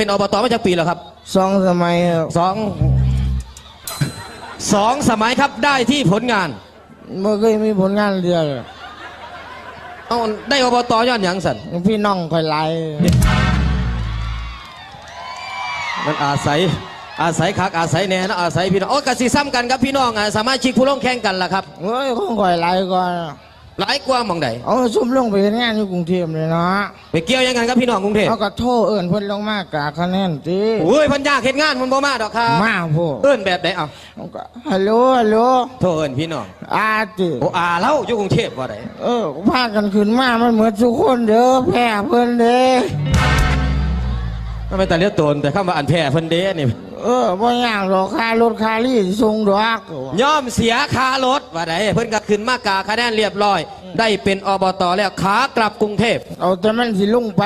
เป็นอบตมาจากปีแล้วครับสองสมัยครับสองสองสมัยครับได้ที่ผลงานไม่เคยมีผลงานเดียวเลยเอาได้อบตย้อนหยังสันพี่น้องคอยไล่มันอาศัยอาศัยคักอาศัยแหน่นะอาศัยพี่น้องโอ้กสิซ้ำกันครับพี่น้องอะสามารถชิกผู้ลงแข่งกันล่ะครับเฮ้ยคงคอยไล่ก่อน หลายกว่าหมองใดเอาซุ่มลงไปเฮ็ดงานอยู่กรุงเทพเลยเนาะไปเกี่ยวยังกันครับพี่น้องกรุงเทพเอาก็โทษเอิ่นเพิ่นลงมากกะคะแนนติโอ้ยเพันยากเฮ็ดงานมันบ่มาดอกครับมาพวกเอิ้นแบบไหนเอาเอาก็ฮัลโหลฮัลโหลโทรเอิ้นพี่น้องอาติโอ้อาเล่าอยู่กรุงเทพว่าไดเออพากันขึ้นมามันเหมือนทุกคนเด้อแพ้เพิ่นเด้มันเป็นแต่เลียตนแต่เข้ามาอันแพ้เพิ่นเด้นี่ เออบ่ยากหรอกค่ารถค่าลี่ส่งดอกย่อมเสียค่ารถว่าไดเพิ่นก็ขึ้นมากาคะแนนเรียบร้อย ได้เป็นอบตแล้วขากลับกรุงเทพเอาแต่มันสิลงไป